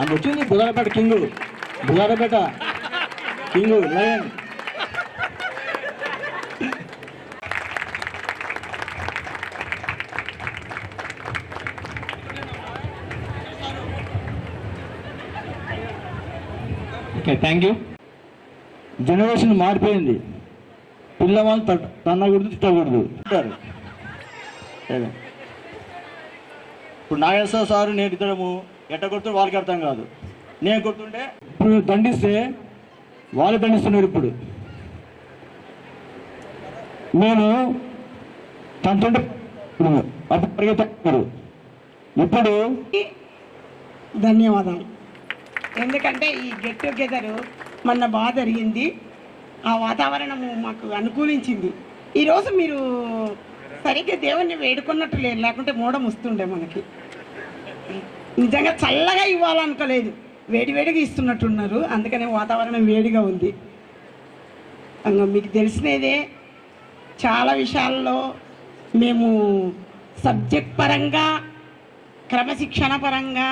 అంత వచ్చింది Budharapeta king Budharapeta king lion. Okay thank you generation మారిపోయింది. పిల్లవాళ్ళు తన్నకూడదు తిట్టకూడదు. తిట్టారు. ఇప్పుడు నాగేశ్వర సారు నేను ఇద్దరము ఎట్ట కొడుతుంటే వాళ్ళకి అర్థం కాదు. నేను కొడుతుంటే ఇప్పుడు దండిస్తే వాళ్ళు దండిస్తున్నారు ఇప్పుడు. నేను తంతుంటే అప్పుడు పరిగెత్తారు ఇప్పుడు ధన్యవాదాలు. ఎందుకంటే ఈ గెట్ టుగెదర్ మొన్న బాగా జరిగింది. ఆ వాతావరణము మాకు అనుకూలించింది. ఈరోజు మీరు సరిగ్గా దేవుణ్ణి వేడుకున్నట్టు లేదు లేకుంటే మూడం వస్తుండే మనకి. నిజంగా చల్లగా ఇవ్వాలనుకోలేదు. వేడివేడిగా ఇస్తున్నట్టున్నారు. అందుకనే వాతావరణం వేడిగా ఉంది. అంగ మీకు తెలిసినదే చాలా విషయాల్లో మేము సబ్జెక్ట్ పరంగా క్రమశిక్షణ పరంగా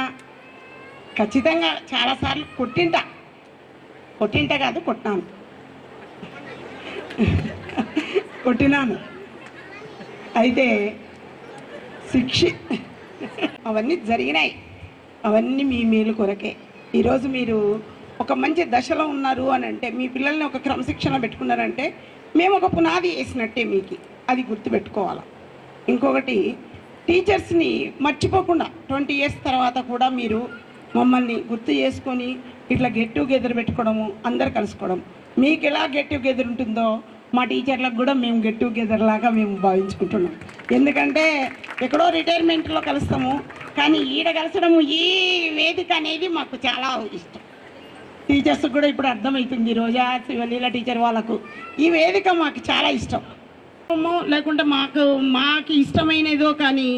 ఖచ్చితంగా చాలాసార్లు కొట్టింట. కొట్టింట కాదు కొట్టాను కొట్టినాను. అయితే శిక్ష అవన్నీ జరిగినాయి. అవన్నీ మీ మేలు కొరకే. ఈరోజు మీరు ఒక మంచి దశలో ఉన్నారు అని అంటే మీ పిల్లల్ని ఒక క్రమశిక్షణ పెట్టుకున్నారంటే మేము ఒక పునాది వేసినట్టే మీకు. అది గుర్తుపెట్టుకోవాలి. ఇంకొకటి టీచర్స్ని మర్చిపోకుండా ట్వంటీ ఇయర్స్ తర్వాత కూడా మీరు మమ్మల్ని గుర్తు చేసుకొని ఇట్లా గెట్ టుగెదర్ పెట్టుకోవడము అందరు కలుసుకోవడం. మీకు ఎలా గెట్ టుగెదర్ ఉంటుందో మా టీచర్లకు కూడా మేము గెట్ టుగెదర్ లాగా మేము భావించుకుంటున్నాం. ఎందుకంటే ఎక్కడో రిటైర్మెంట్లో కలుస్తాము కానీ ఈడ కలసడము ఈ వేదిక అనేది మాకు చాలా ఇష్టం. టీచర్స్ కూడా ఇప్పుడు అర్థమవుతుంది రోజా శివలీల టీచర్ వాళ్ళకు. ఈ వేదిక మాకు చాలా ఇష్టం. లేకుంటే మాకు మాకు ఇష్టమైనదో కానీ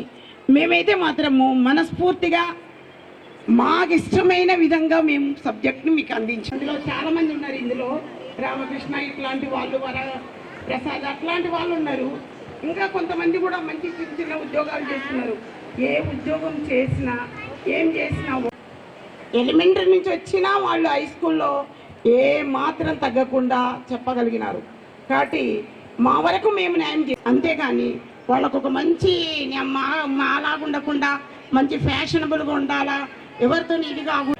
మేమైతే మాత్రము మనస్ఫూర్తిగా మాకు ఇష్టమైన విధంగా మేము సబ్జెక్ట్ని మీకు అందించాం. ఇందులో చాలామంది ఉన్నారు ఇందులో. రామకృష్ణ ఇట్లాంటి వాళ్ళు వర ప్రసాద్ అట్లాంటి వాళ్ళు ఉన్నారు. ఇంకా కొంతమంది కూడా మంచి చిన్న చిన్న ఉద్యోగాలు చేస్తున్నారు. ఏ ఉద్యోగం చేసినా ఏం చేసినా ఎలిమెంటరీ నుంచి వచ్చినా వాళ్ళు హై స్కూల్లో ఏ మాత్రం తగ్గకుండా చెప్పగలిగినారు. కాబట్టి మా వరకు మేము న్యాయం చే అంతేగాని వాళ్ళకు ఒక మంచి మా మాలాగా ఉండకుండా మంచి ఫ్యాషనబుల్గా ఉండాలా ఎవరితో ఇది కాకుండా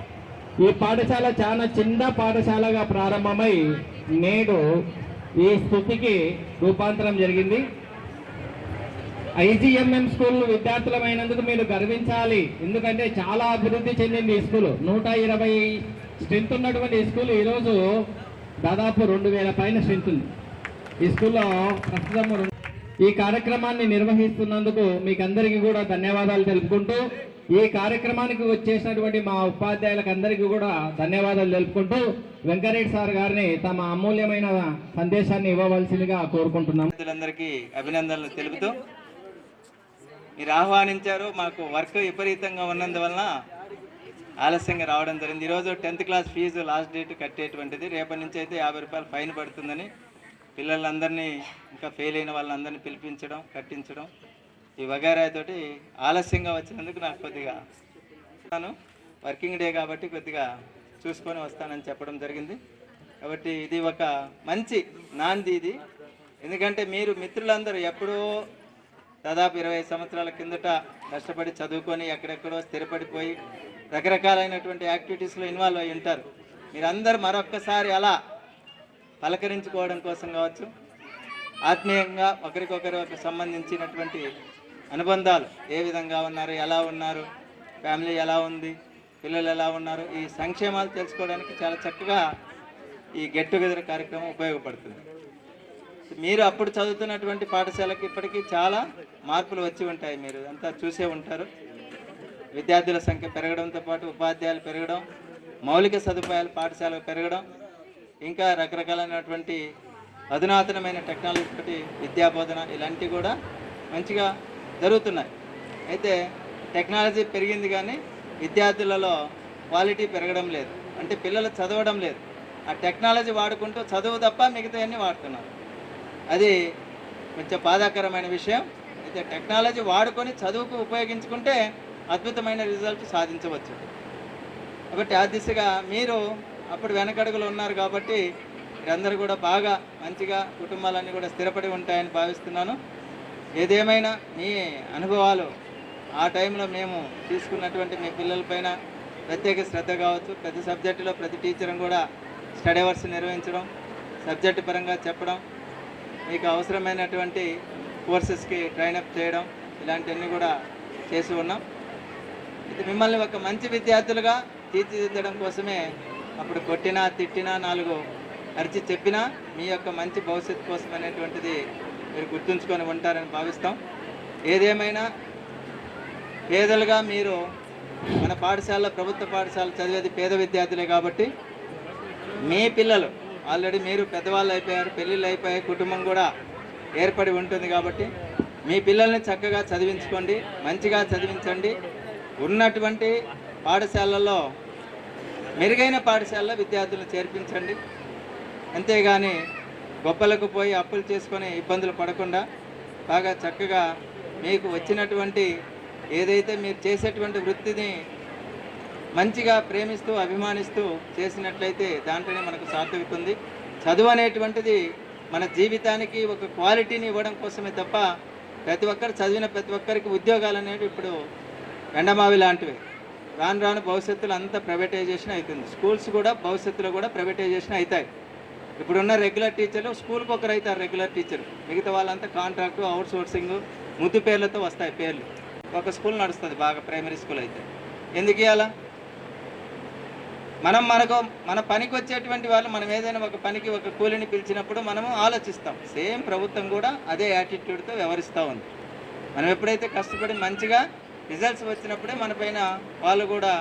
ఈ పాఠశాల చాలా చిన్న పాఠశాలగా ప్రారంభమై నేడు ఈ స్థితికి రూపాంతరం జరిగింది. ఐజీఎంఎం స్కూల్ విద్యార్థులమైనందుకు మీరు గర్వించాలి. ఎందుకంటే చాలా అభివృద్ధి చెందింది ఈ స్కూల్. నూట ఇరవై స్ట్రెంత్ ఉన్నటువంటి ఈ స్కూల్ ఈరోజు దాదాపు రెండు వేల పైన స్ట్రెంత్ ఉంది. ఈ స్కూల్లో ప్రస్తుతం ఈ కార్యక్రమాన్ని నిర్వహిస్తున్నందుకు మీకు అందరికీ కూడా ధన్యవాదాలు తెలుపుకుంటూ ఈ కార్యక్రమానికి వచ్చేసినటువంటి మా ఉపాధ్యాయులకందరికీ కూడా ధన్యవాదాలు తెలుపుకుంటూ వెంకరెడ్డి సార్ గారిని తమ అమూల్యమైన సందేశాన్ని ఇవ్వవలసిందిగా కోరుకుంటున్నాం విద్యార్థులందరికీ అభినందనలు తెలుపుతూ మీరు ఆహ్వానించారు మాకు వర్క్ విపరీతంగా ఉన్నందువలన ఆలస్యంగా రావడం జరిగింది. ఈరోజు tenth class fees last date కట్టేటువంటిది. రేపటి నుంచి అయితే యాభై రూపాయలు ఫైన్ పడుతుందని పిల్లలందరినీ ఇంకా ఫెయిల్ అయిన వాళ్ళందరినీ పిలిపించడం కట్టించడం ఈ వగారాతోటి ఆలస్యంగా వచ్చినందుకు నాకు కొద్దిగా వస్తాను వర్కింగ్ డే కాబట్టి కొద్దిగా చూసుకొని వస్తానని చెప్పడం జరిగింది. కాబట్టి ఇది ఒక మంచి నాంది ఇది. ఎందుకంటే మీరు మిత్రులందరూ ఎప్పుడో దాదాపు ఇరవై సంవత్సరాల కిందట కష్టపడి చదువుకొని ఎక్కడెక్కడో స్థిరపడిపోయి రకరకాలైనటువంటి యాక్టివిటీస్లో ఇన్వాల్వ్ అయి ఉంటారు. మీరందరూ మరొక్కసారి అలా పలకరించుకోవడం కోసం కావచ్చు. ఆత్మీయంగా ఒకరికొకరు సంబంధించినటువంటి అనుబంధాలు ఏ విధంగా ఉన్నారు ఎలా ఉన్నారు ఫ్యామిలీ ఎలా ఉంది పిల్లలు ఎలా ఉన్నారు ఈ సంక్షేమాలు తెలుసుకోవడానికి చాలా చక్కగా ఈ గెట్ టుగెదర్ కార్యక్రమం ఉపయోగపడుతుంది. మీరు అప్పుడు చదువుతున్నటువంటి పాఠశాలకి ఇప్పటికీ చాలా మార్పులు వచ్చి ఉంటాయి. మీరు అంతా చూసే ఉంటారు. విద్యార్థుల సంఖ్య పెరగడంతో పాటు ఉపాధ్యాయులు పెరగడం మౌలిక సదుపాయాలు పాఠశాలకు పెరగడం ఇంకా రకరకాలైనటువంటి అధునాతనమైన టెక్నాలజీ తోటి విద్యా బోధన ఇలాంటివి కూడా మంచిగా జరుగుతున్నాయి. అయితే టెక్నాలజీ పెరిగింది కానీ విద్యార్థులలో క్వాలిటీ పెరగడం లేదు. అంటే పిల్లలు చదవడం లేదు. ఆ టెక్నాలజీ వాడుకుంటూ చదువు తప్ప మిగతావన్నీ వాడుతున్నారు. అది కొంచెం బాధాకరమైన విషయం. అయితే టెక్నాలజీ వాడుకొని చదువుకు ఉపయోగించుకుంటే అద్భుతమైన రిజల్ట్ సాధించవచ్చు. కాబట్టి ఆ దిశగా మీరు అప్పుడు వెనకడుగులు ఉన్నారు కాబట్టి మీరందరూ కూడా బాగా మంచిగా కుటుంబాలన్నీ కూడా స్థిరపడి ఉంటాయని భావిస్తున్నాను. ఏదేమైనా మీ అనుభవాలు ఆ టైంలో మేము తీసుకున్నటువంటి మీ పిల్లలపైన ప్రత్యేక శ్రద్ధ కావచ్చు. ప్రతి సబ్జెక్టులో ప్రతి టీచర్ కూడా స్టడీ అవర్స్ నిర్వహించడం సబ్జెక్టు పరంగా చెప్పడం మీకు అవసరమైనటువంటి కోర్సెస్కి ట్రైనప్ చేయడం ఇలాంటివన్నీ కూడా చేసి ఉన్నాం. ఇది మిమ్మల్ని ఒక మంచి విద్యార్థులుగా తీర్చిదిద్దడం కోసమే అప్పుడు కొట్టినా తిట్టినా నాలుగు అరిచి చెప్పినా మీ యొక్క మంచి భవిష్యత్తు కోసం అనేటువంటిది మీరు గుర్తుంచుకొని ఉంటారని భావిస్తాం. ఏదేమైనా పేదలుగా మీరు మన పాఠశాల ప్రభుత్వ పాఠశాల చదివేది పేద విద్యార్థులే కాబట్టి మీ పిల్లలు ఆల్రెడీ మీరు పెద్దవాళ్ళు అయిపోయారు పెళ్ళిళ్ళు అయిపోయాయి కుటుంబం కూడా ఏర్పడి ఉంటుంది కాబట్టి మీ పిల్లల్ని చక్కగా చదివించుకోండి మంచిగా చదివించండి. ఉన్నటువంటి పాఠశాలల్లో మెరుగైన పాఠశాలలో విద్యార్థులను చేర్పించండి. అంతేగాని గొప్పలకు పోయి అప్పులు చేసుకొని ఇబ్బందులు పడకుండా బాగా చక్కగా మీకు వచ్చినటువంటి ఏదైతే మీరు చేసేటువంటి వృత్తిని మంచిగా ప్రేమిస్తూ అభిమానిస్తూ చేసినట్లయితే దాంట్లోనే మనకు సార్థకత చదువు అనేటువంటిది మన జీవితానికి ఒక క్వాలిటీని ఇవ్వడం కోసమే తప్ప ప్రతి ఒక్కరు చదివిన ప్రతి ఒక్కరికి ఉద్యోగాలు అనేవి ఇప్పుడు ఎండమావి లాంటివి. రాను రాను భవిష్యత్తులో అంతా ప్రైవేటైజేషన్ అవుతుంది. స్కూల్స్ కూడా భవిష్యత్తులో కూడా ప్రైవేటైజేషన్ అవుతాయి. ఇప్పుడున్న రెగ్యులర్ టీచర్లు స్కూల్కి ఒకరు అవుతారు రెగ్యులర్ టీచర్ మిగతా వాళ్ళంతా కాంట్రాక్టు అవుట్ సోర్సింగ్ ముద్దు పేర్లతో వస్తాయి పేర్లు. ఒక స్కూల్ నడుస్తుంది బాగా ప్రైమరీ స్కూల్ అయితే. ఎందుకు ఇవ్వాలా మనం మనకు మన పనికి వచ్చేటువంటి వాళ్ళు మనం ఏదైనా ఒక పనికి ఒక కూలిని పిలిచినప్పుడు మనము ఆలోచిస్తాం. సేమ్ ప్రభుత్వం కూడా అదే యాటిట్యూడ్తో వ్యవహరిస్తూ ఉంది. మనం ఎప్పుడైతే కష్టపడి మంచిగా రిజల్ట్స్ వచ్చినప్పుడే మన పైన వాళ్ళు కూడా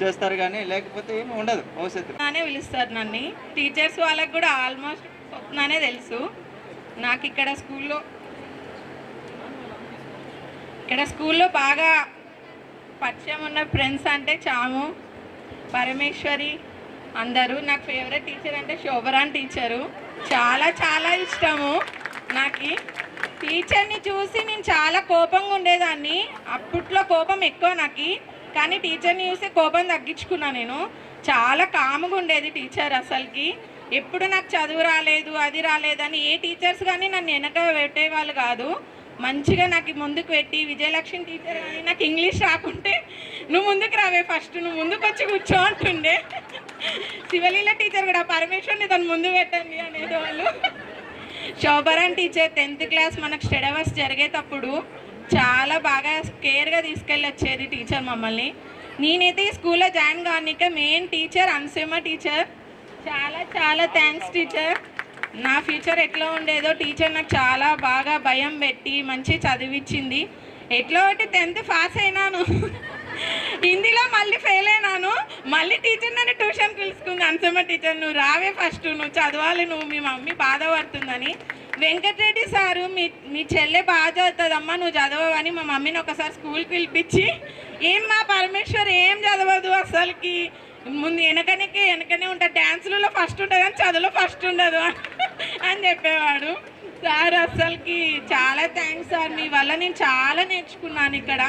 చేస్తారు కానీ లేకపోతే ఏమి ఉండదు భవిష్యత్తు అనే పిలుస్తారు నన్ను. టీచర్స్ వాళ్ళకి కూడా ఆల్మోస్ట్ నానే తెలుసు. నాకు ఇక్కడ స్కూల్లో ఇక్కడ స్కూల్లో బాగా పరిచయం ఉన్న ఫ్రెండ్స్ అంటే చాము పరమేశ్వరి అందరూ. నాకు ఫేవరెట్ టీచర్ అంటే శోభరాన్ టీచరు చాలా చాలా ఇష్టము నాకు. టీచర్ని చూసి నేను చాలా కోపంగా ఉండేదాన్ని. అప్పట్లో కోపం ఎక్కువ నాకు. కానీ టీచర్ని చూసి కోపం తగ్గించుకున్నా నేను. చాలా కాముగా ఉండేది టీచర్ అసలుకి. ఎప్పుడు నాకు చదువు రాలేదు అది రాలేదని ఏ టీచర్స్ కానీ నన్ను వెనక పెట్టేవాళ్ళు కాదు. మంచిగా నాకు ముందుకు పెట్టి విజయలక్ష్మి టీచర్ కానీ నాకు ఇంగ్లీష్ రాకుంటే నువ్వు ముందుకు రావే ఫస్ట్ నువ్వు ముందుకు వచ్చి కూర్చో అంటుండే. శివలీల టీచర్ కూడా పరమేశ్వర్ని తను ముందు పెట్టండి అనేది వాళ్ళు శోభరాన్ టీచర్ టెన్త్ క్లాస్ మనకు స్టెడవర్స్ జరిగేటప్పుడు చాలా బాగా కేర్గా తీసుకెళ్ళి వచ్చేది టీచర్ మమ్మల్ని. నేనైతే ఈ స్కూల్లో జాయిన్ కానిక మెయిన్ టీచర్ అన్సేమ టీచర్ చాలా చాలా థ్యాంక్స్ టీచర్ నా ఫ్యూచర్ ఎట్లా ఉండేదో టీచర్ నాకు చాలా బాగా భయం పెట్టి మంచి చదివించింది ఎట్లా ఒకటి టెన్త్ పాస్ అయినాను. హిందీలో మళ్ళీ ఫెయిల్ అయినాను. మళ్ళీ టీచర్ నన్ను ట్యూషన్ పిలుచుకుంది. అన్సమ్మ టీచర్ నువ్వు రావే ఫస్ట్ నువ్వు చదవాలి నువ్వు మీ మమ్మీ బాధపడుతుందని. వెంకటరెడ్డి సారు మీ మీ చెల్లె బాగా చదువుతుందమ్మా నువ్వు చదవని మా మమ్మీని ఒకసారి స్కూల్కి పిలిపించి ఏం మా పరమేశ్వర్ ఏం చదవదు అసలుకి? ముందు వెనకనే వెనకనే ఉంటుంది డ్యాన్సులలో ఫస్ట్ ఉంటుంది కానీ చదువులో ఫస్ట్ ఉండదు అని చెప్పేవాడు. సార్ అసలుకి చాలా థ్యాంక్స్ సార్ మీ వల్ల నేను చాలా నేర్చుకున్నాను ఇక్కడ.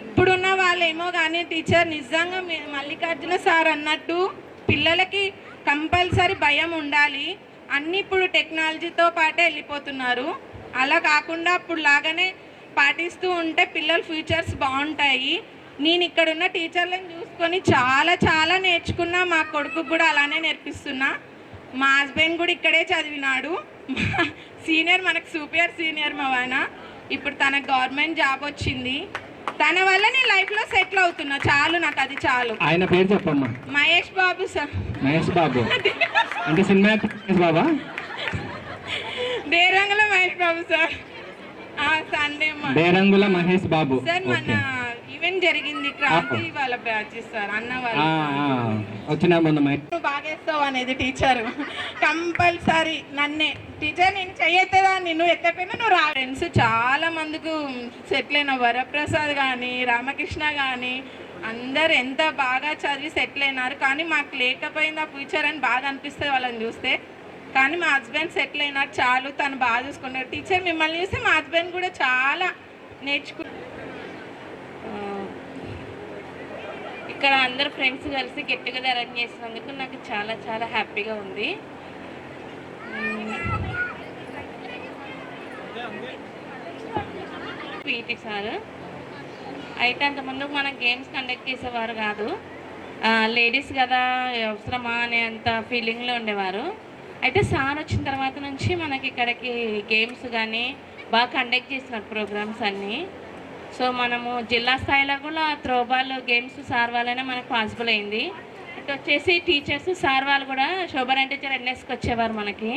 ఇప్పుడున్న వాళ్ళేమో కానీ టీచర్ నిజంగా మల్లికార్జున సార్ అన్నట్టు పిల్లలకి కంపల్సరీ భయం ఉండాలి. అన్నీ ఇప్పుడు టెక్నాలజీతో పాటే వెళ్ళిపోతున్నారు. అలా కాకుండా అప్పుడు లాగానే పాటిస్తూ ఉంటే పిల్లల ఫ్యూచర్స్ బాగుంటాయి. నేను ఇక్కడ ఉన్న టీచర్లను చూసుకొని చాలా చాలా నేర్చుకున్నా మా కొడుకు కూడా అలానే నేర్పిస్తున్నా. మా హస్బెండ్ కూడా ఇక్కడే చదివినాడు. సీనియర్ మనకు సూపర్ సీనియర్ మా ఆయన ఇప్పుడు తనకు గవర్నమెంట్ జాబ్ వచ్చింది. తన వల్ల నేను లైఫ్లో సెటిల్ అవుతున్నా. చాలు నాకు అది చాలు. ఆయన పేరు చెప్పమ్మా. మహేష్ బాబు సార్ మహేష్ బాబు. అంటే సినిమా మహేష్ బాబా? దేరంగల మహేష్ బాబు సార్ సండే బేరంగుల మహేష్ బాబు. సార్ మన ఈవెంట్ జరిగింది క్రాంతి వాళ్ళ బ్యాచ్ సార్ అన్న వాళ్ళ వచ్చిన మొన్న మహేష్ నువ్వు బాగేస్తావు అనేది టీచర్ కంపల్సరీ నన్నే. టీచర్ నేను చెయ్యెత్తదాన్ని నువ్వు ఎత్తకపోయినా నువ్వు రా. ఫ్రెండ్స్ చాలా మందికి సెటిల్ అయిన వరప్రసాద్ కానీ రామకృష్ణ కానీ అందరు ఎంత బాగా చదివి సెటిల్ అయినారు కానీ మాకు లేకపోయింది ఆ ఫ్యూచర్ అని బాగా అనిపిస్తుంది వాళ్ళని చూస్తే. కానీ మా హస్బెండ్ సెటిల్ అయినారు చాలు తను బాగా చూసుకున్నాడు. టీచర్ మిమ్మల్ని చూస్తే మా హస్బెండ్ కూడా చాలా నేర్చుకు ఇక్కడ అందరు ఫ్రెండ్స్ కలిసి గెట్ టుగెదర్ అరేంజ్ చేసినందుకు నాకు చాలా చాలా హ్యాపీగా ఉంది. పీటీ సార్ అయితే అంతకుముందు మన గేమ్స్ కండక్ట్ చేసేవారు కాదు. లేడీస్ కదా అవసరమా అనే అంత ఫీలింగ్లో ఉండేవారు. అయితే సార్ వచ్చిన తర్వాత నుంచి మనకి ఇక్కడికి గేమ్స్ కానీ బాగా కండక్ట్ చేస్తున్నారు ప్రోగ్రామ్స్ అన్నీ. సో మనము జిల్లా స్థాయిలో కూడా త్రోబాల్ గేమ్స్ సార్ వాళ్ళనే మనకు పాసిబుల్ అయింది. ఇటు వచ్చేసి టీచర్స్ సార్ వాళ్ళు కూడా శోభరాయణ టీచర్ ఎన్ఎస్కి వచ్చేవారు మనకి.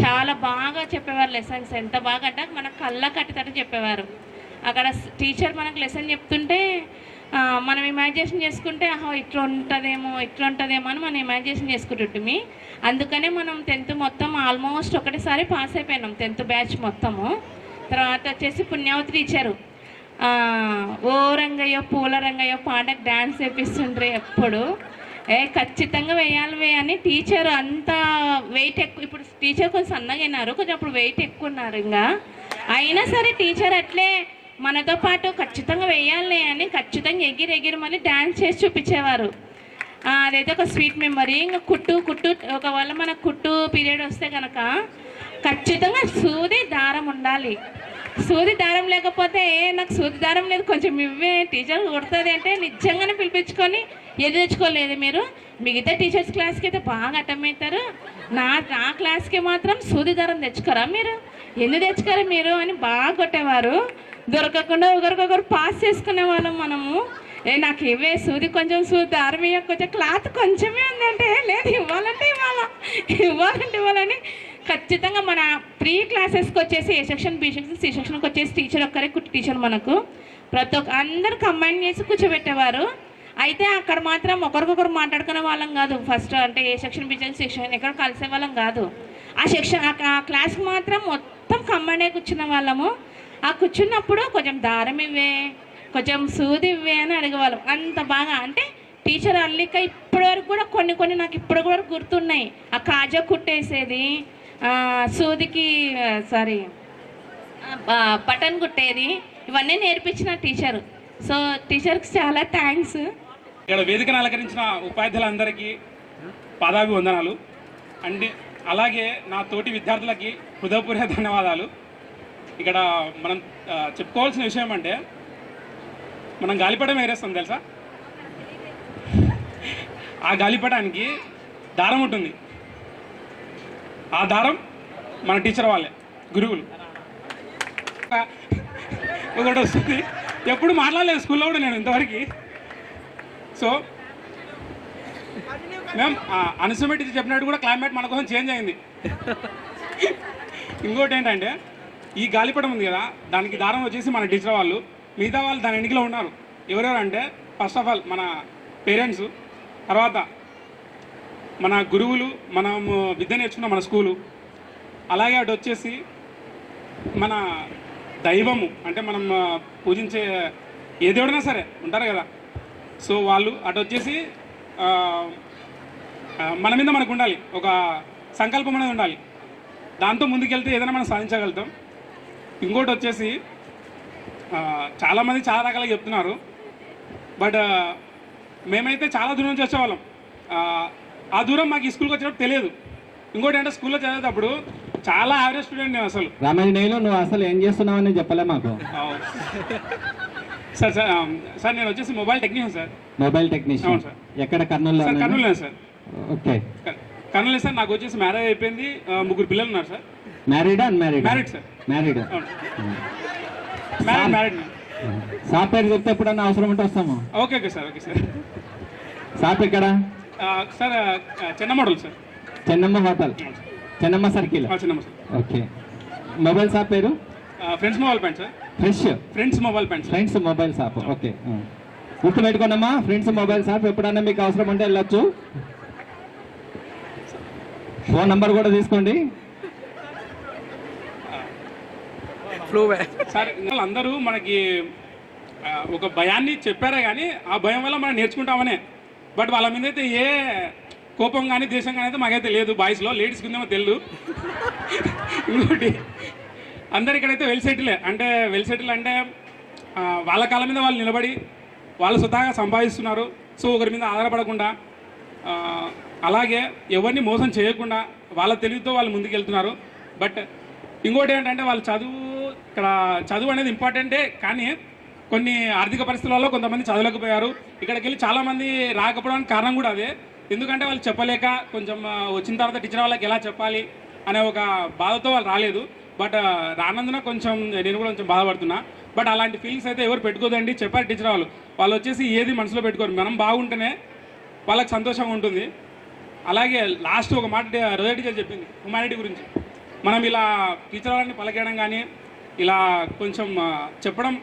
చాలా బాగా చెప్పేవారు లెసన్స్ ఎంత బాగా అంటే మన కళ్ళ కట్టేటట్టు చెప్పేవారు. అక్కడ టీచర్ మనకు లెసన్ చెప్తుంటే మనం ఇమాజినేషన్ చేసుకుంటే ఆహో ఇట్లా ఉంటుందేమో ఇట్లా ఉంటుందేమో అని మనం ఇమాజినేషన్ చేసుకుంటుంటిమి. అందుకనే మనం టెన్త్ మొత్తం ఆల్మోస్ట్ ఒకటేసారి పాస్ అయిపోయినాం టెన్త్ బ్యాచ్ మొత్తము. తర్వాత వచ్చేసి పుణ్యావతి టీచరు ఓ రంగయ్య పూల రంగయ్య పాటకు డ్యాన్స్ వేపిస్తుండ్రే ఎప్పుడు? ఏ ఖచ్చితంగా వేయాలి వే అని టీచర్ అంత వెయిట్ ఎక్కువ ఇప్పుడు టీచర్ కొంచెం సన్నగా అయినారు కొంచెం అప్పుడు వెయిట్ ఎక్కువ ఉన్నారు ఇంకా. అయినా సరే టీచర్ అట్లే మనతో పాటు ఖచ్చితంగా వేయాలి అని ఖచ్చితంగా ఎగిరి ఎగిరి మళ్ళీ డ్యాన్స్ చేసి చూపించేవారు. అదైతే ఒక స్వీట్ మెమరీ ఇంకా కుట్టు కుట్టు ఒకవేళ మనకు కుట్టు పీరియడ్ వస్తే కనుక ఖచ్చితంగా సూది దారం ఉండాలి. సూది దారం లేకపోతే "ఏ, నాకు సూది దారం లేదు. కొంచెం ఇవ్వే టీచర్ కొడుతుంది అంటే నిజంగానే పిలిపించుకొని ఎది తెచ్చుకోలేదు మీరు. మిగతా టీచర్స్ క్లాస్కి అయితే బాగా అటమవుతారు నా నా క్లాస్కి మాత్రం సూది దారం తెచ్చుకోరా మీరు? ఎందుకు తెచ్చుకోరా మీరు అని బాగా కొట్టేవారు. దొరకకుండా ఒకరికొకరు పాస్ చేసుకునే వాళ్ళం మనము. ఏ నాకు ఇవే సూది కొంచెం సూది దారం కొంచెం క్లాత్ కొంచెమే ఉందంటే లేదు ఇవ్వాలంటే ఇవ్వాలా. ఇవ్వాలంటే ఇవ్వాలని ఖచ్చితంగా మన ప్రీ క్లాసెస్కి వచ్చేసి A section B section C సెక్షన్కి వచ్చేసి టీచర్ ఒక్కరే కుట్టి టీచర్ మనకు. ప్రతి ఒక్క అందరు కంబైన్ చేసి కూర్చోబెట్టేవారు. అయితే అక్కడ మాత్రం ఒకరికొకరు మాట్లాడుకునే వాళ్ళం కాదు. ఫస్ట్ అంటే A section B section section ఎక్కడ కలిసే వాళ్ళం కాదు. ఆ సెక్షన్ ఆ క్లాస్కి మాత్రం మొత్తం కంబైన్ అయి కూర్చున్న వాళ్ళము. ఆ కూర్చున్నప్పుడు కొంచెం దారం ఇవ్వే కొంచెం సూది ఇవ్వే అని అడిగేవాళ్ళం. అంత బాగా అంటే టీచర్ అల్లిక ఇప్పటి వరకు కూడా కొన్ని కొన్ని నాకు ఇప్పటి కూడా గుర్తున్నాయి. ఆ కాజా కుట్టేసేది సూదికి సారీ బటన్ కుట్టేది ఇవన్నీ నేర్పించిన టీచర్. సో టీచర్కి చాలా థ్యాంక్స్ ఇక్కడ వేదికను అలంకరించిన ఉపాధ్యాయులందరికీ పాదాభి వందనాలు అంటే అలాగే నా తోటి విద్యార్థులకి హృదయపూర్వక ధన్యవాదాలు. ఇక్కడ మనం చెప్పుకోవాల్సిన విషయం అంటే మనం గాలిపటం ఎగరేస్తాం తెలుసా? ఆ గాలిపటానికి దారం ఉంటుంది. ఆ దారం మన టీచర్ వాళ్ళే గురువులు. ఒకటి వస్తుంది. ఎప్పుడు మాట్లాడలేదు స్కూల్లో కూడా నేను ఇంతవరకు. సో మేము మ్యామ్ అన్సమెట్ చెప్పినట్టు కూడా క్లైమేట్ మన కోసం చేంజ్ అయింది. ఇంకోటి ఏంటంటే ఈ గాలిపటం ఉంది కదా దానికి దారం వచ్చేసి మన టీచర్ వాళ్ళు. మిగతా వాళ్ళు దాని ఎన్నికలో ఉన్నారు. ఎవరెవరు అంటే ఫస్ట్ ఆఫ్ ఆల్ మన పేరెంట్స్ తర్వాత మన గురువులు మనము విద్య నేర్చుకున్న మన స్కూలు అలాగే అటు వచ్చేసి మన దైవము అంటే మనం పూజించే ఏ దేవుడైనా సరే ఉంటారు కదా. సో వాళ్ళు అటు వచ్చేసి మన మీద మనకు ఉండాలి. ఒక సంకల్పం అనేది ఉండాలి. దాంతో ముందుకెళ్తే ఏదైనా మనం సాధించగలుగుతాం. ఇంకోటి వచ్చేసి చాలామంది చాలా రకాలుగా చెప్తున్నారు. బట్ మేమైతే చాలా దూరం నుంచి వచ్చేవాళ్ళం. ఆ, దూరం మాకు ఈ స్కూల్కి వచ్చినప్పుడు తెలియదు. ఇంకోటి అంటే స్కూల్లో చదివేటప్పుడు చాలా యావరేజ్ స్టూడెంట్ నేను అసలు. రామాంజనేయులు నువ్వు అసలు ఏం చేస్తున్నావని చెప్పలే మాకు. సార్ సార్ సార్ నేను వచ్చేసి mobile technician sir. Mobile technician అవును సార్. ఎక్కడ Kurnool sir Kurnool sir. Okay. Kurnool sir. నాకు వచ్చేసి మ్యారేజ్ అయిపోయింది. ముగ్గురు పిల్లలు ఉన్నారు sir. మ్యారీడా unmarried married sir married married married పేరు చెప్తే ఎప్పుడన్నా అవసరం ఉంటే వస్తాము. Okay okay sir okay sir shop ఇక్కడ ఆ, సార్ ఆ, చిన్న model sir Chennamma hotel. Chennamma circle. ఆ, చిన్న సార్ ఓకే మొబైల్ షాప్ పేరు? Friends mobile point sir fresh friends mobile point friends mobile shop okay గుర్తు పెట్టుకోండమ్మా ఫ్రెండ్స్ మొబైల్ షాప్ ఎప్పుడన్నా మీకు అవసరం ఉంటే వెళ్ళొచ్చు. ఫోన్ నంబర్ కూడా తీసుకోండి. సార్ అందరూ మనకి ఒక భయాన్ని చెప్పారే కానీ ఆ భయం వల్ల మనం నేర్చుకుంటామనే. బట్ వాళ్ళ మీద అయితే ఏ కోపం కానీ దేశం కానీ అయితే మాకైతే లేదు. బాయ్స్లో లేడీస్ కిందేమో తెలియదు ఇంకోటి అందరు ఇక్కడైతే వెల్ సెటిలే అంటే వెల్ సెటిల్ అంటే వాళ్ళ కాళ్ళ మీద వాళ్ళు నిలబడి వాళ్ళు స్వతహాగా సంపాదిస్తున్నారు. సో ఒకరి మీద ఆధారపడకుండా అలాగే ఎవరిని మోసం చేయకుండా వాళ్ళ తెలివితో వాళ్ళు ముందుకెళ్తున్నారు. బట్ ఇంకోటి ఏంటంటే వాళ్ళు చదువు ఇక్కడ చదువు అనేది ఇంపార్టెంటే కానీ కొన్ని ఆర్థిక పరిస్థితులలో కొంతమంది చదవలేకపోయారు. ఇక్కడికి వెళ్ళి చాలామంది రాకపోవడానికి కారణం కూడా అదే. ఎందుకంటే వాళ్ళు చెప్పలేక కొంచెం వచ్చిన తర్వాత టీచర్ వాళ్ళకి ఎలా చెప్పాలి అనే ఒక బాధతో వాళ్ళు రాలేదు. బట్ రానందున కొంచెం నేను కూడా కొంచెం బాధపడుతున్నా. బట్ అలాంటి ఫీలింగ్స్ అయితే ఎవరు పెట్టుకోదండి. చెప్పారు టీచర్ వాళ్ళు. వాళ్ళు వచ్చేసి ఏది మనసులో పెట్టుకోరు. మనం బాగుంటేనే వాళ్ళకి సంతోషంగా ఉంటుంది. అలాగే లాస్ట్ ఒక మాట రోజా టీచర్ చెప్పింది హ్యుమానిటీ గురించి. మనం ఇలా టీచర్ వాళ్ళని పలకేయడం కానీ ఇలా కొంచెం చెప్పడం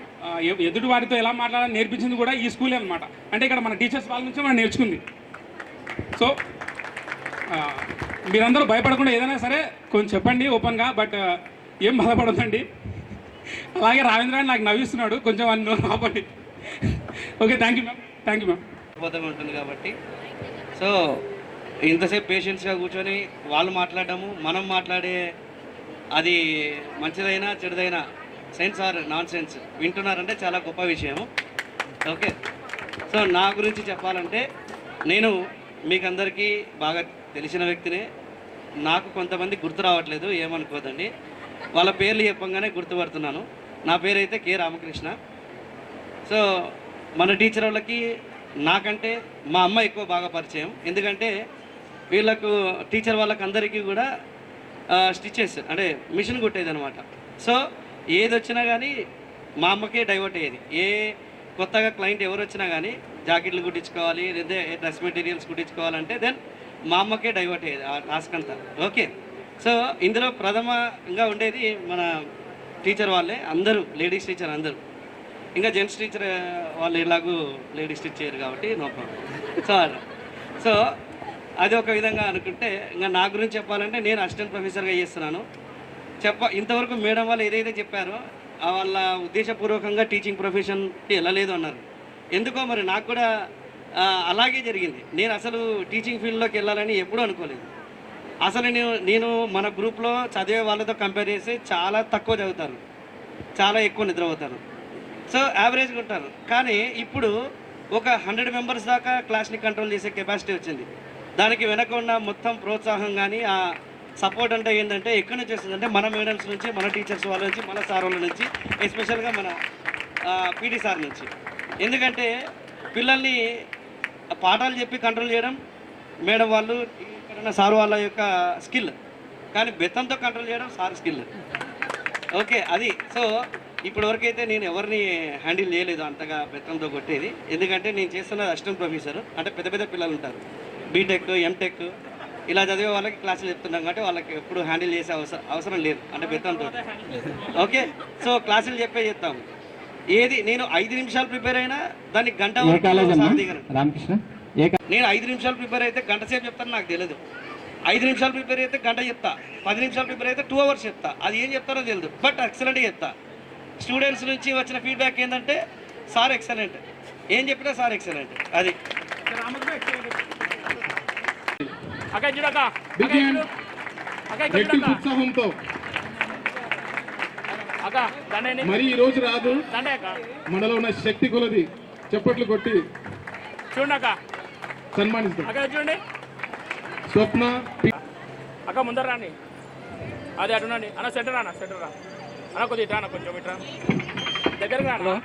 ఎదుటి వారితో ఎలా మాట్లాడాలని నేర్పించింది కూడా ఈ స్కూలే అనమాట అంటే ఇక్కడ మన టీచర్స్ వాళ్ళ నుంచే మనం నేర్చుకుంది. సో మీరందరూ భయపడకుండా ఏదైనా సరే కొంచెం చెప్పండి ఓపెన్గా బట్ ఏం బాధపడదండి అలాగే రావేంద్ర నాకు నవ్విస్తున్నాడు. కొంచెం అన్ను ఆపండి. Okay thank you ma'am. Thank you ma'am. ఉంటుంది కాబట్టి. సో ఇంతసేపు పేషెన్స్గా కూర్చొని వాళ్ళు మాట్లాడటము మనం మాట్లాడే అది మంచిదైనా చెడుదైనా సైన్స్ ఆర్ నాన్ సైన్స్ వింటున్నారంటే చాలా గొప్ప విషయం ఓకే. సో నా గురించి చెప్పాలంటే నేను మీకు అందరికీ బాగా తెలిసిన వ్యక్తినే. నాకు కొంతమంది గుర్తు రావట్లేదు ఏమనుకోదండి. వాళ్ళ పేర్లు చెప్పంగానే గుర్తుపడుతున్నాను. నా పేరైతే కె రామకృష్ణ. సో మన టీచర్ వాళ్ళకి నాకంటే మా అమ్మ ఎక్కువ బాగా పరిచయం. ఎందుకంటే వీళ్ళకు టీచర్ వాళ్ళకి అందరికీ కూడా స్టిచెస్ అంటే మిషన్ కుట్టేది అనమాట సో ఏది వచ్చినా కానీ మా అమ్మకే డైవర్ట్ అయ్యేది. ఏ కొత్తగా క్లయింట్ ఎవరు వచ్చినా కానీ జాకెట్లు కుట్టించుకోవాలి లేదా డ్రెస్ మెటీరియల్స్ కుట్టించుకోవాలంటే దెన్ మా అమ్మకే డైవర్ట్ అయ్యేది ఆ టాస్క్ అంతా ఓకే సో ఇందులో ప్రథమంగా ఉండేది మన టీచర్ వాళ్ళే. అందరూ లేడీస్ టీచర్ అందరూ. ఇంకా జెంట్స్ టీచర్ వాళ్ళు ఎలాగూ లేడీస్ టీచర్ చేయరు కాబట్టి నో ప్రాబ్లం సో సో అది ఒక విధంగా అనుకుంటే ఇంకా నా గురించి చెప్పాలంటే నేను అసిస్టెంట్ ప్రొఫెసర్గా చేస్తున్నాను. చెప్ప ఇంతవరకు మేడం వాళ్ళు ఏదైతే చెప్పారో వాళ్ళ ఉద్దేశపూర్వకంగా టీచింగ్ ప్రొఫెషన్కి వెళ్ళలేదు అన్నారు. ఎందుకో మరి నాకు కూడా అలాగే జరిగింది. నేను అసలు టీచింగ్ ఫీల్డ్లోకి వెళ్ళాలని ఎప్పుడూ అనుకోలేదు. అసలు నేను నేను మన గ్రూప్లో చదివే వాళ్ళతో కంపేర్ చేస్తే చాలా తక్కువ చదువుతాను చాలా ఎక్కువ నిద్రపోతారు. సో యావరేజ్గా ఉంటారు. కానీ ఇప్పుడు ఒక హండ్రెడ్ మెంబర్స్ దాకా క్లాస్ని కంట్రోల్ చేసే కెపాసిటీ వచ్చింది. దానికి వెనక ఉన్న మొత్తం ప్రోత్సాహం కానీ ఆ సపోర్ట్ అంటే ఏంటంటే ఎక్కడి నుంచి వస్తుందంటే మన మేడమ్స్ నుంచి మన టీచర్స్ వాళ్ళ నుంచి మన సార్ వాళ్ళ నుంచి ఎస్పెషల్గా మన పీటీ సార్ నుంచి. ఎందుకంటే పిల్లల్ని పాఠాలు చెప్పి కంట్రోల్ చేయడం మేడం వాళ్ళు ఇక్కడ సార్ వాళ్ళ యొక్క స్కిల్ కానీ బెత్తంతో కంట్రోల్ చేయడం సార్ స్కిల్ ఓకే అది. సో ఇప్పటి అయితే నేను ఎవరిని హ్యాండిల్ చేయలేదు అంతగా బెత్తంతో కొట్టేది. ఎందుకంటే నేను చేస్తున్నది అసిస్టెంట్ ప్రొఫెసర్. అంటే పెద్ద పెద్ద పిల్లలు ఉంటారు. బీటెక్ ఎంటెక్ ఇలా చదివే వాళ్ళకి క్లాసులు చెప్తున్నాం కాబట్టి వాళ్ళకి ఎప్పుడు హ్యాండిల్ చేసే అవసరం అవసరం లేదు. అంటే బెత్తంతో. ఓకే? సో క్లాసులు చెప్పే చెప్తాము ఏది నేను ఐదు నిమిషాలు ప్రిపేర్ అయినా దానికి గంట. రామకృష్ణ? నేను ఐదు నిమిషాలు ప్రిపేర్ అయితే గంట సేపు చెప్తాను నాకు తెలియదు ఐదు నిమిషాలు ప్రిపేర్ అయితే గంట చెప్తా. పది నిమిషాలు ప్రిపేర్ అయితే టూ అవర్స్ చెప్తా. అది ఏం చెప్తారో తెలియదు బట్ ఎక్సలెంట్గా చెప్తా. స్టూడెంట్స్ నుంచి వచ్చిన ఫీడ్బ్యాక్ ఏంటంటే సార్ ఎక్సలెంట్. ఏం చెప్పినా సార్ ఎక్సలెంట్. అది. రెట్టింపు ఉత్సాహంతో. మరి ఈ రోజు రాదు. మనలో ఉన్న శక్తి కొలది. చప్పట్లు కొట్టి. చూడక సన్మానిస్తాం. చూడండి. స్వప్న అక్క ముందర రాండి. అదే అటునండి అన్న సెంటర్ అన్న సెంటర్ రా. అన్న కొద్దిగా ఇట్రా అన్న కొంచెం ఇట్రా దగ్గరకు రా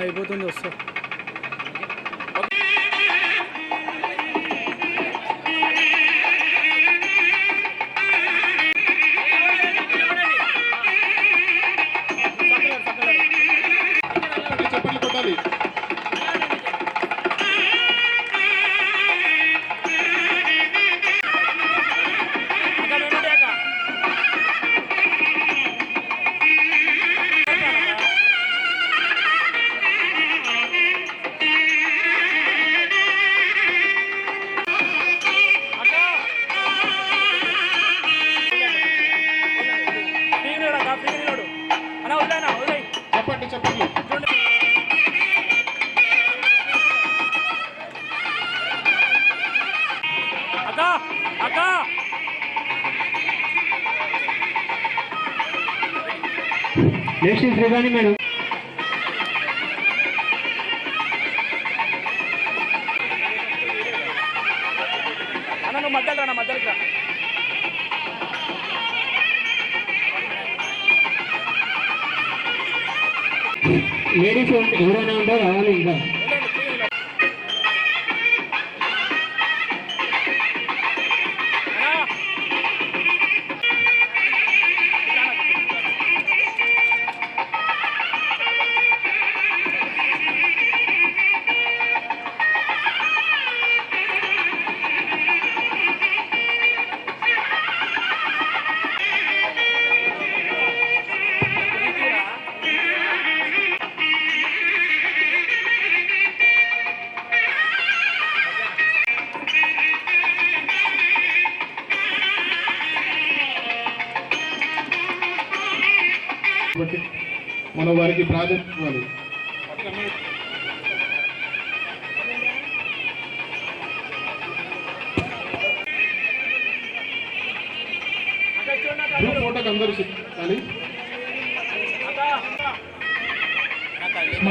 అయిపోతుంది వస్తా. Next is Srivani madam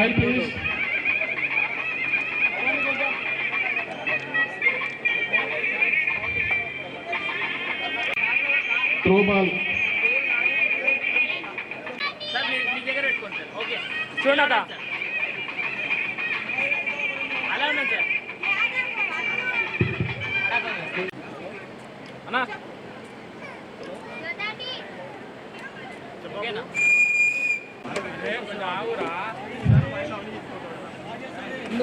smile please throw ball sir మీ మీ దగ్గర పెట్టుకోండి సార్ ఓకే చూడండి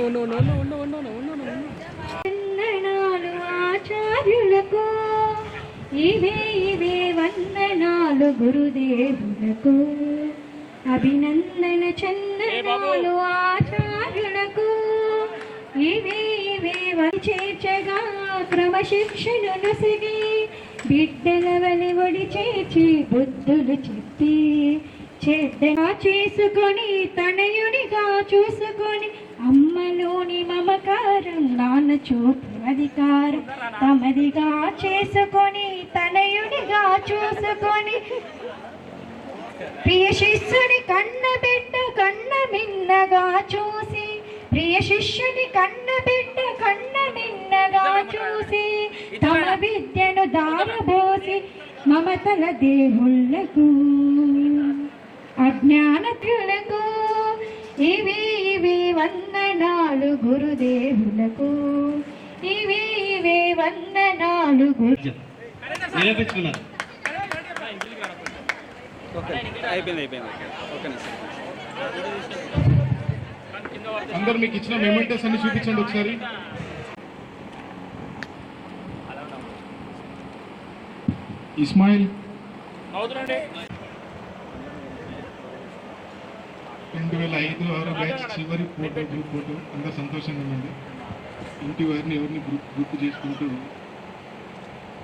అక్క అలా ఉన్నాను సార్ అన్నా ఓకేనా ఏ, వందనాలు ఆచార్యులకు ఇవే ఇవే వందనాలు గురుదేవులకు. అభినందన చందనాలు ఆచార్యులకు. ఇవే ఇవే వరి చేర్చగా క్రమశిక్షణను సిగి బిడ్డల వలి ఒడి చేర్చి బుద్ధులు చెప్పి చెడ్డగా చేసుకొని తనయుడిగా చూసుకొని అమ్మలోని మమకారం నాన్న చూపు అధికారం. తమదిగా చేసుకొని తనయుడిగా చూసుకొని. ప్రియ శిష్యుని కన్న బిడ్డ కన్న మిన్నగా చూసి ప్రియ శిష్యుని కన్న బిడ్డ కన్న మిన్నగా చూసి తమ విద్యను దారబోసి మమతల దేవుళ్ళకు అజ్ఞానతులకు ఇవి ఇవి వందనాలు గురుదేవులకు. ఇవి ఇవి వందనాలు గురు నిరూపించుకున్నారు. అయిపోయింది అయిపోయింది. ఓకేనా సార్ అందరు మీకు ఇచ్చిన మెమెంటోస్ అన్ని చూపించండి ఒకసారి. ఇస్మాయిల్. నవ్వుతుండండి రెండు వేల ఐదు ఆరు బ్యాచ్ చివరి ఫోటో గ్రూప్ ఫోటో. అంతా సంతోషంగా ఉంది ఇంటి వారిని ఎవరిని గ్రూప్ గుర్తు చేసుకుంటూ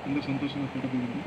అందరు సంతోషంగా ఫోటో దిగింది